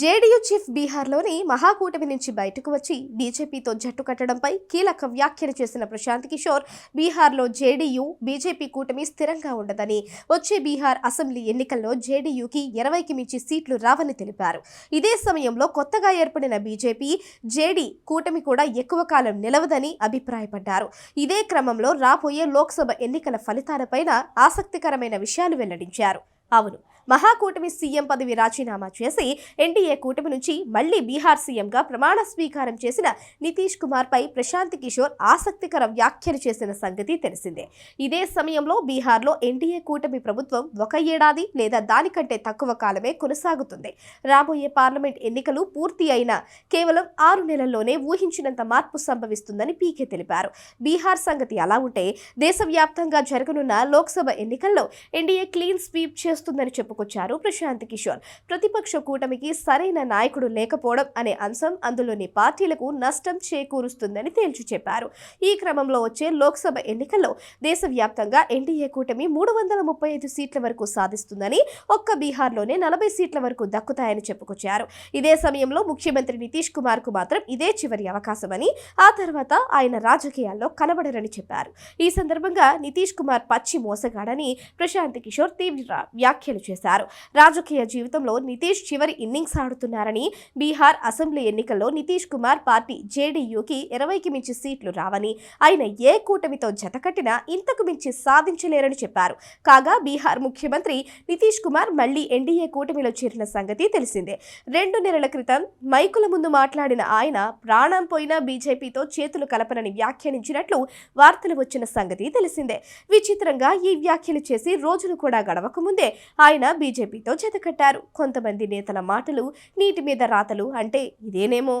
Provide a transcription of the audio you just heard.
JDU chief బీహార్లోని మహాకూటమి నుంచి బయటకు వచ్చి బీజేపీతో జట్టు కట్టడంపై కీలక వ్యాఖ్యలు చేసిన ప్రశాంత్ కిషోర్ బీహార్లో జేడీయూ బీజేపీ కూటమి స్థిరంగా ఉండదని వచ్చే బీహార్ అసెంబ్లీ ఎన్నికల్లో జేడీయూకి ఇరవైకి మించి సీట్లు రావని తెలిపారు. ఇదే సమయంలో కొత్తగా ఏర్పడిన బీజేపీ జేడీ కూటమి కూడా ఎక్కువ కాలం నిలవదని అభిప్రాయపడ్డారు. ఇదే క్రమంలో రాబోయే లోక్సభ ఎన్నికల ఫలితాలపైన ఆసక్తికరమైన విషయాలు వెల్లడించారు. అవును. మహాకూటమి సీఎం పదవి రాజీనామా చేసి ఎన్డీఏ కూటమి నుంచి మళ్ళీ బీహార్ సీఎంగా ప్రమాణ స్వీకారం చేసిన నితీష్ కుమార్ పై ప్రశాంత్ కిషోర్ ఆసక్తికర వ్యాఖ్యలు చేసిన సంగతి తెలిసిందే. ఇదే సమయంలో బీహార్లో ఎన్డీఏ కూటమి ప్రభుత్వం ఒక ఏడాది లేదా దానికంటే తక్కువ కాలమే కొనసాగుతుంది. రాబోయే పార్లమెంట్ ఎన్నికలు పూర్తి అయిన కేవలం ఆరు నెలల్లోనే ఊహించినంత మార్పు సంభవిస్తుందని పీకే తెలిపారు. బీహార్ సంగతి అలా ఉంటే దేశవ్యాప్తంగా జరగనున్న లోక్సభ ఎన్నికల్లో ఎన్డీఏ క్లీన్ స్వీప్ చేస్తుందని చెప్పు చెప్పుకొచ్చారు ప్రశాంత్ కిషోర్. ప్రతిపక్ష కూటమికి సరైన నాయకుడు లేకపోవడం అనే అంశం అందులోని పార్టీలకు నష్టం చేకూరుస్తుందని తేల్చి చెప్పారు. ఈ క్రమంలో వచ్చే లోక్సభ ఎన్నికల్లో దేశవ్యాప్తంగా ఎన్డీఏ కూటమి మూడు వందల ముప్పై ఐదు సీట్ల వరకు సాధిస్తుందని ఒక్క బీహార్లోనే నలభై సీట్ల వరకు దక్కుతాయని చెప్పుకొచ్చారు. ఇదే సమయంలో ముఖ్యమంత్రి నితీష్ కుమార్కు మాత్రం ఇదే చివరి అవకాశమని ఆ తర్వాత ఆయన రాజకీయాల్లో కనబడరని చెప్పారు. ఈ సందర్భంగా నితీష్ కుమార్ పచ్చి మోసగాడని ప్రశాంత్ కిషోర్ తీవ్ర వ్యాఖ్యలు చేశారు. రాజకీయ జీవితంలో నితీష్ చివరి ఇన్నింగ్స్ ఆడుతున్నారని బీహార్ అసెంబ్లీ ఎన్నికల్లో నితీష్ కుమార్ పార్టీ జేడీయూకి ఇరవైకి మించి సీట్లు రావని ఆయన ఏ కూటమితో జతకట్టినా ఇంతకు మించి సాధించలేరని చెప్పారు. కాగా బీహార్ ముఖ్యమంత్రి నితీష్ కుమార్ మళ్ళీ ఎన్డీఏ కూటమిలో చేరిన సంగతి తెలిసిందే. రెండు నెలల క్రితం మైకుల ముందు మాట్లాడిన ఆయన ప్రాణం పోయినా బీజేపీతో చేతులు కలపనని వ్యాఖ్యానించినట్లు వార్తలు వచ్చిన సంగతి తెలిసిందే. విచిత్రంగా ఈ వ్యాఖ్యలు చేసి రోజులు కూడా గడవకముందే ఆయన బీజేపీతో జతకట్టారు కొంతమంది నేతల మాటలు నీటి మీద రాతలు అంటే ఇదేనేమో?